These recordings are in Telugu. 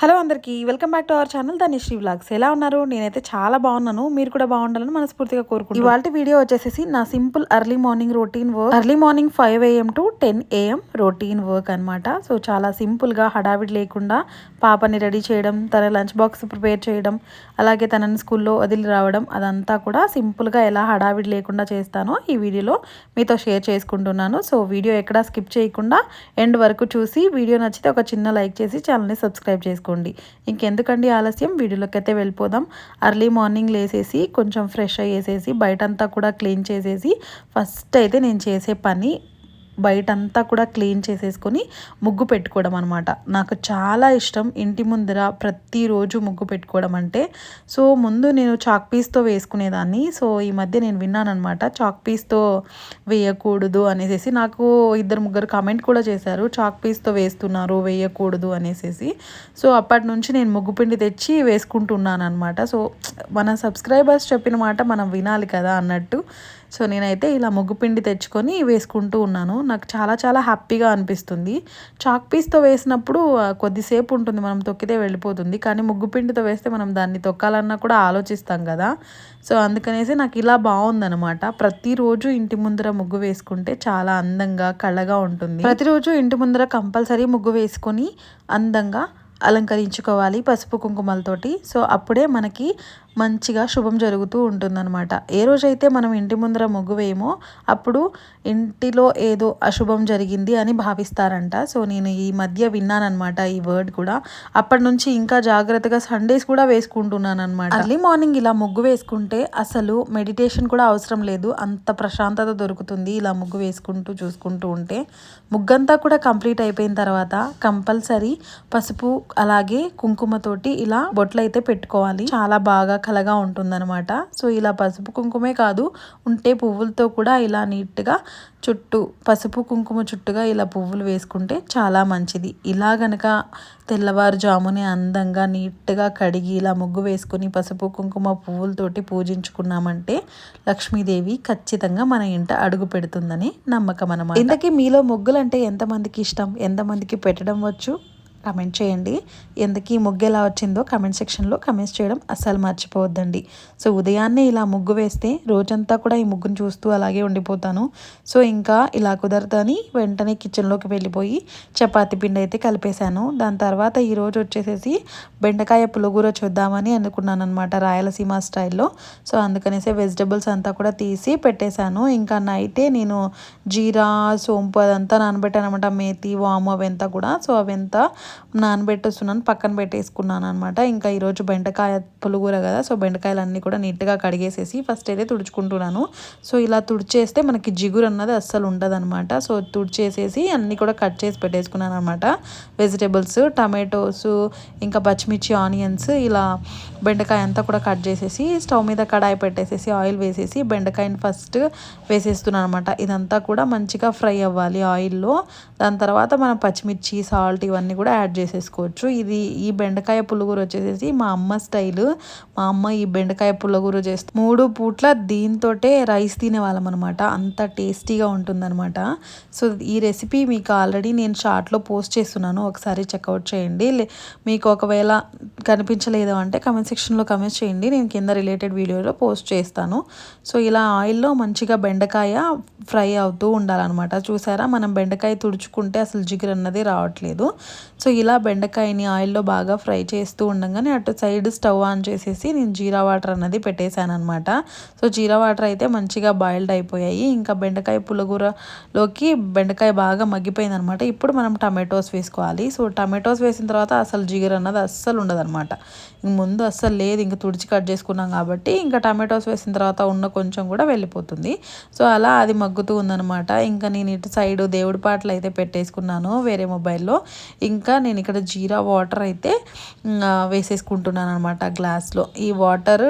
హలో అందరికీ welcome back to our channel Dhanisri Sri vlogs. ఎలా ఉన్నారు? నేనైతే చాలా బాగున్నాను. మీరు కూడా బాగుండాలని మనస్ఫూర్తిగా కోరుకుంటున్నాను. ఇవాళ వీడియో వచ్చేసి నా simple early morning routine work. Early morning five AM to ten AM routine work అనమాట సో చాలా సింపుల్గా హడావిడి లేకుండా పాపని రెడీ చేయడం తన లంచ్ బాక్స్ ప్రిపేర్ చేయడం అలాగే తనని స్కూల్లో వదిలి రావడం అదంతా కూడా సింపుల్గా ఎలా హడావిడి లేకుండా చేస్తానో ఈ వీడియోలో మీతో షేర్ చేసుకుంటున్నాను. సో వీడియో ఎక్కడా స్కిప్ చేయకుండా ఎండ్ వరకు చూసి వీడియో నచ్చితే ఒక చిన్న లైక్ చేసి ఛానల్ని సబ్స్క్రైబ్ చేసుకోండి. ఇంకెందుకండి ఆలస్యం? వీడియోలోకి అయితే వెళ్ళిపోదాం. అర్లీ మార్నింగ్ లేసేసి కొంచెం ఫ్రెష్ అయ్యేసేసి బయటంతా కూడా క్లీన్ చేసేసి ఫస్ట్ అయితే నేను చేసే పని బయటంతా కూడా క్లీన్ చేసేసుకొని ముగ్గు పెట్టుకోవడం అనమాట నాకు చాలా ఇష్టం ఇంటి ముందర ప్రతిరోజు ముగ్గు పెట్టుకోవడం అంటే. సో ముందు నేను చాక్ పీస్తో వేసుకునేదాన్ని. సో ఈ మధ్య నేను విన్నానమాట చాక్ పీస్తో వేయకూడదు అనేసి నాకు ఇద్దరు ముగ్గురు కామెంట్ కూడా చేశారు చాక్ పీస్తో వేస్తున్నారు వేయకూడదు అనేసి సో అప్పటి నుంచి నేను ముగ్గు పిండి తెచ్చి వేసుకుంటున్నాను అనమాట సో మన సబ్స్క్రైబర్స్ చెప్పిన మాట మనం వినాలి కదా అన్నట్టు. సో నేనైతే ఇలా ముగ్గు పిండి తెచ్చుకొని వేసుకుంటూ ఉన్నాను. నాకు చాలా చాలా హ్యాపీగా అనిపిస్తుంది. చాక్ పీస్తో వేసినప్పుడు కొద్దిసేపు ఉంటుంది. మనం తొక్కితే వెళ్ళిపోతుంది. కానీ ముగ్గు పిండితో వేస్తే మనం దాన్ని తొక్కాలన్నా కూడా ఆలోచిస్తాం కదా. సో అందుకనేసి నాకు ఇలా బాగుందనమాట ప్రతిరోజు ఇంటి ముందర ముగ్గు వేసుకుంటే చాలా అందంగా కళ్ళగా ఉంటుంది. ప్రతిరోజు ఇంటి ముందర కంపల్సరీ ముగ్గు వేసుకొని అందంగా అలంకరించుకోవాలి పసుపు కుంకుమలతోటి. సో అప్పుడే మనకి మంచిగా శుభం జరుగుతూ ఉంటుందన్నమాట. ఏ రోజైతే మనం ఇంటి ముందర ముగ్గు వేయమో అప్పుడు ఇంటిలో ఏదో అశుభం జరిగింది అని భావిస్తారంట. సో నేను ఈ మధ్య విన్నానమాట ఈ వర్డ్ కూడా. అప్పటి నుంచి ఇంకా జాగ్రత్తగా సండేస్ కూడా వేసుకుంటున్నాను అనమాట అర్లీ మార్నింగ్ ఇలా ముగ్గు వేసుకుంటే అసలు మెడిటేషన్ కూడా అవసరం లేదు. అంత ప్రశాంతత దొరుకుతుంది ఇలా ముగ్గు వేసుకుంటూ చూసుకుంటూ ఉంటే. ముగ్గంతా కూడా కంప్లీట్ అయిపోయిన తర్వాత కంపల్సరీ పసుపు అలాగే కుంకుమతోటి ఇలా బొట్లైతే పెట్టుకోవాలి. చాలా బాగా కలగా ఉంటుందన్నమాట. సో ఇలా పసుపు కుంకుమే కాదు ఉంటే పువ్వులతో కూడా ఇలా నీట్గా చుట్టూ పసుపు కుంకుమ చుట్టుగా ఇలా పువ్వులు వేసుకుంటే చాలా మంచిది. ఇలా గనక తెల్లవారుజామునే అందంగా నీట్గా కడిగి ఇలా ముగ్గు వేసుకుని పసుపు కుంకుమ పువ్వులతోటి పూజించుకున్నామంటే లక్ష్మీదేవి ఖచ్చితంగా మన ఇంట అడుగు పెడుతుందని నమ్మకం అనమాట ఇంతకీ మీలో ముగ్గులంటే ఎంతమందికి ఇష్టం? ఎంతమందికి పెట్టడం వచ్చు? కమెంట్ చేయండి. ఎందుకు ఈ ముగ్గు ఎలా వచ్చిందో కమెంట్ సెక్షన్లో కమెంట్స్ చేయడం అస్సలు మర్చిపోవద్దండి. సో ఉదయాన్నే ఇలా ముగ్గు వేస్తే రోజంతా కూడా ఈ ముగ్గును చూస్తూ అలాగే ఉండిపోతాను. సో ఇంకా ఇలా కుదరదని వెంటనే కిచెన్లోకి వెళ్ళిపోయి చపాతి పిండి అయితే కలిపేశాను. దాని తర్వాత ఈరోజు వచ్చేసేసి బెండకాయ పులుగూర చూద్దామని అనుకున్నాను అనమాట రాయలసీమ స్టైల్లో. సో అందుకనేసి వెజిటబుల్స్ అంతా కూడా తీసి పెట్టేశాను. ఇంకా నైటే నేను జీరా సోంపు అదంతా నానబెట్టాను అనమాట మేతి వాము అవంతా కూడా. సో అవంతా నానబెట్టేస్తున్నాను పక్కన పెట్టేసుకున్నాను అనమాట ఇంకా ఈరోజు బెండకాయ పులుగుర కదా సో బెండకాయలు అన్నీ కూడా నీట్గా కడిగేసేసి ఫస్ట్ అయితే తుడుచుకుంటున్నాను. సో ఇలా తుడిచేస్తే మనకి జిగురు అన్నది అస్సలు ఉండదనమాట సో తుడిచేసేసి అన్నీ కూడా కట్ చేసి పెట్టేసుకున్నాను అనమాట వెజిటేబుల్స్ టమాటోస్ ఇంకా పచ్చిమిర్చి ఆనియన్స్ ఇలా బెండకాయ అంతా కూడా కట్ చేసేసి స్టవ్ మీద కడాయి పెట్టేసేసి ఆయిల్ వేసేసి బెండకాయని ఫస్ట్ వేసేస్తున్నాను అనమాట ఇదంతా కూడా మంచిగా ఫ్రై అవ్వాలి ఆయిల్లో. దాని తర్వాత మనం పచ్చిమిర్చి సాల్ట్ ఇవన్నీ కూడా యాడ్ చేసేసుకోవచ్చు. ఇది ఈ బెండకాయ పులుగురు వచ్చేసేసి మా అమ్మ స్టైల్. మా అమ్మ ఈ బెండకాయ పుల్లగూర చేస్తే మూడు పూట్ల దీంతో రైస్ తినేవాళ్ళం అనమాట అంత టేస్టీగా ఉంటుందన్నమాట. సో ఈ రెసిపీ మీకు ఆల్రెడీ నేను షార్ట్లో పోస్ట్ చేస్తున్నాను. ఒకసారి చెక్అవుట్ చేయండి. మీకు ఒకవేళ కనిపించలేదు అంటే కమెంట్ సెక్షన్లో కమెంట్ చేయండి. నేను కింద రిలేటెడ్ వీడియోలో పోస్ట్ చేస్తాను. సో ఇలా ఆయిల్లో మంచిగా బెండకాయ ఫ్రై అవుతూ ఉండాలన్నమాట. చూసారా? మనం బెండకాయ తుడుచుకుంటే అసలు జిగురు అన్నది రావట్లేదు. సో ఇలా బెండకాయని ఆయిల్లో బాగా ఫ్రై చేస్తూ ఉండగానే అటు సైడ్ స్టవ్ ఆన్ చేసేసి నేను జీరా వాటర్ అన్నది పెట్టేశాను అనమాట సో జీరా వాటర్ అయితే మంచిగా బాయిల్డ్ అయిపోయాయి. ఇంకా బెండకాయ పులగూరలోకి బెండకాయ బాగా మగ్గిపోయింది అనమాట ఇప్పుడు మనం టమాటోస్ వేసుకోవాలి. సో టమాటోస్ వేసిన తర్వాత అసలు జిగురు అన్నది అస్సలు అనమాట ఇంక ముందు అస్సలు లేదు ఇంక తుడిచి కట్ చేసుకున్నాం కాబట్టి ఇంకా టమాటోస్ వేసిన తర్వాత ఉన్న కొంచెం కూడా వెళ్ళిపోతుంది. సో అలా అది మగ్గుతూ ఉందనమాట ఇంకా నేను ఇటు సైడ్ దేవుడి పాటలు అయితే పెట్టేసుకున్నాను వేరే మొబైల్లో. ఇంకా నేను ఇక్కడ జీరా వాటర్ అయితే వేసేసుకుంటున్నాను అనమాట గ్లాస్లో. ఈ వాటర్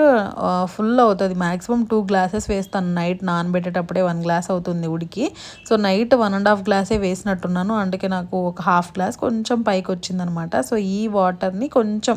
ఫుల్ అవుతుంది. మ్యాక్సిమం టూ గ్లాసెస్ వేస్తాను నైట్ నానబెట్టేటప్పుడే వన్ గ్లాస్ అవుతుంది ఉడికి. So night one and half గ్లాసే వేసినట్టున్నాను. అందుకే నాకు ఒక హాఫ్ గ్లాస్ కొంచెం పైకి వచ్చిందనమాట సో ఈ వాటర్ని కొంచెం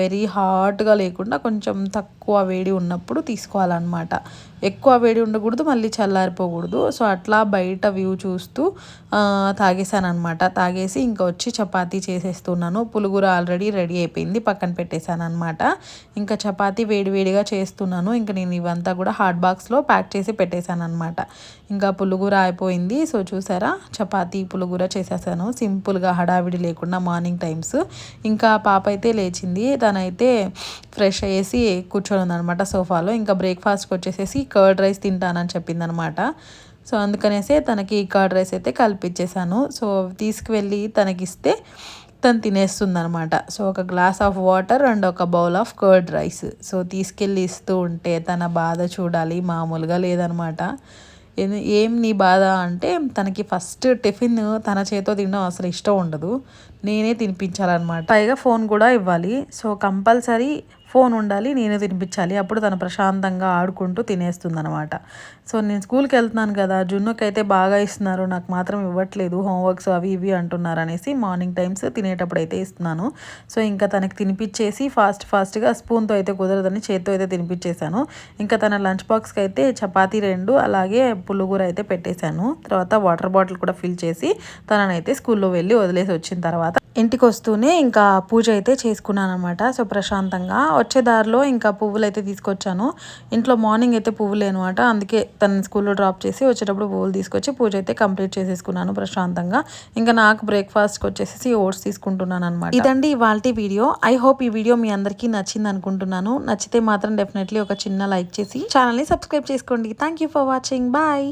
వెరీ హాట్గా లేకుండా కొంచెం తక్కువ వేడి ఉన్నప్పుడు తీసుకోవాలన్నమాట. ఎక్కువ వేడి ఉండకూడదు మళ్ళీ చల్లారిపోకూడదు. సో అట్లా బయట వ్యూ చూస్తూ తాగేసాను అనమాట తాగేసి ఇంకా వచ్చి చపాతీ చేసేస్తున్నాను. పులుగుర ఆల్రెడీ రెడీ అయిపోయింది పక్కన పెట్టేశాను అనమాట ఇంకా చపాతీ వేడివేడిగా చేస్తున్నాను. ఇంకా నేను ఇవంతా కూడా హాట్ బాక్స్లో ప్యాక్ చేసి పెట్టేశాను అనమాట ఇంకా పులుగుర అయిపోయింది. సో చూసారా? చపాతీ పులుగుర చేసేసాను. సింపుల్గా హడావిడి లేకుండా మార్నింగ్ టైమ్స్ ఇంకా పాప అయితే లేచి వచ్చింది తనైతే ఫ్రెష్ అయ్యేసి కూర్చొని ఉందనమాట సోఫాలో. ఇంకా బ్రేక్ఫాస్ట్కి వచ్చేసేసి కర్డ్ రైస్ తింటానని చెప్పిందనమాట. సో అందుకనేసే తనకి కర్డ్ రైస్ అయితే కల్పించేశాను సో తీసుకువెళ్ళి తనకిస్తే తను తినేస్తుంది అనమాట సో ఒక గ్లాస్ ఆఫ్ వాటర్ అండ్ ఒక bowl of curd rice. So తీసుకెళ్ళి ఇస్తూ ఉంటే తన బాధ చూడాలి. మామూలుగా లేదనమాట. ఏం నీ బాధ అంటే తనకి ఫస్ట్ టిఫిన్ తన చేతితో తినడం అసలు ఇష్టం ఉండదు. నేనే తినిపించాలన్నమాట. పైగా ఫోన్ కూడా ఇవ్వాలి. సో కంపల్సరీ ఫోన్ ఉండాలి నేనే తినిపించాలి. అప్పుడు తను ప్రశాంతంగా ఆడుకుంటూ తినేస్తుంది అనమాట సో నేను స్కూల్కి వెళ్తున్నాను కదా జున్నుకి అయితే బాగా ఇస్తున్నారు నాకు మాత్రం ఇవ్వట్లేదు హోంవర్క్స్ అవి ఇవి అంటున్నారు అనేసి మార్నింగ్ టైమ్స్ తినేటప్పుడు అయితే ఇస్తున్నాను. సో ఇంకా తనకి తినిపించేసి ఫాస్ట్ ఫాస్ట్గా స్పూన్తో అయితే కుదరదని చేత్తో అయితే తినిపించేశాను. ఇంకా తన లంచ్ బాక్స్కి అయితే చపాతీ రెండు అలాగే పులుగుర అయితే పెట్టేశాను. తర్వాత వాటర్ బాటిల్ కూడా ఫిల్ చేసి తననైతే స్కూల్లో వెళ్ళి వదిలేసి వచ్చిన తర్వాత ఇంటికి వస్తూనే ఇంకా పూజ అయితే చేసుకున్నాను అనమాట సో ప్రశాంతంగా వచ్చే దారిలో ఇంకా పువ్వులు అయితే తీసుకొచ్చాను. ఇంట్లో మార్నింగ్ అయితే పువ్వులు అనమాట అందుకే తను స్కూల్లో డ్రాప్ చేసి వచ్చేటప్పుడు పువ్వులు తీసుకొచ్చి పూజ అయితే కంప్లీట్ చేసేసుకున్నాను ప్రశాంతంగా. ఇంకా నాకు బ్రేక్ఫాస్ట్కి వచ్చేసి ఓట్స్ తీసుకుంటున్నాను అనమాట ఇదండి ఇవాళ వీడియో. ఐ హోప్ ఈ వీడియో మీ అందరికీ నచ్చింది అనుకుంటున్నాను. నచ్చితే మాత్రం డెఫినెట్లీ ఒక చిన్న లైక్ చేసి ఛానల్ని సబ్స్క్రైబ్ చేసుకోండి. Thank for watching. బాయ్.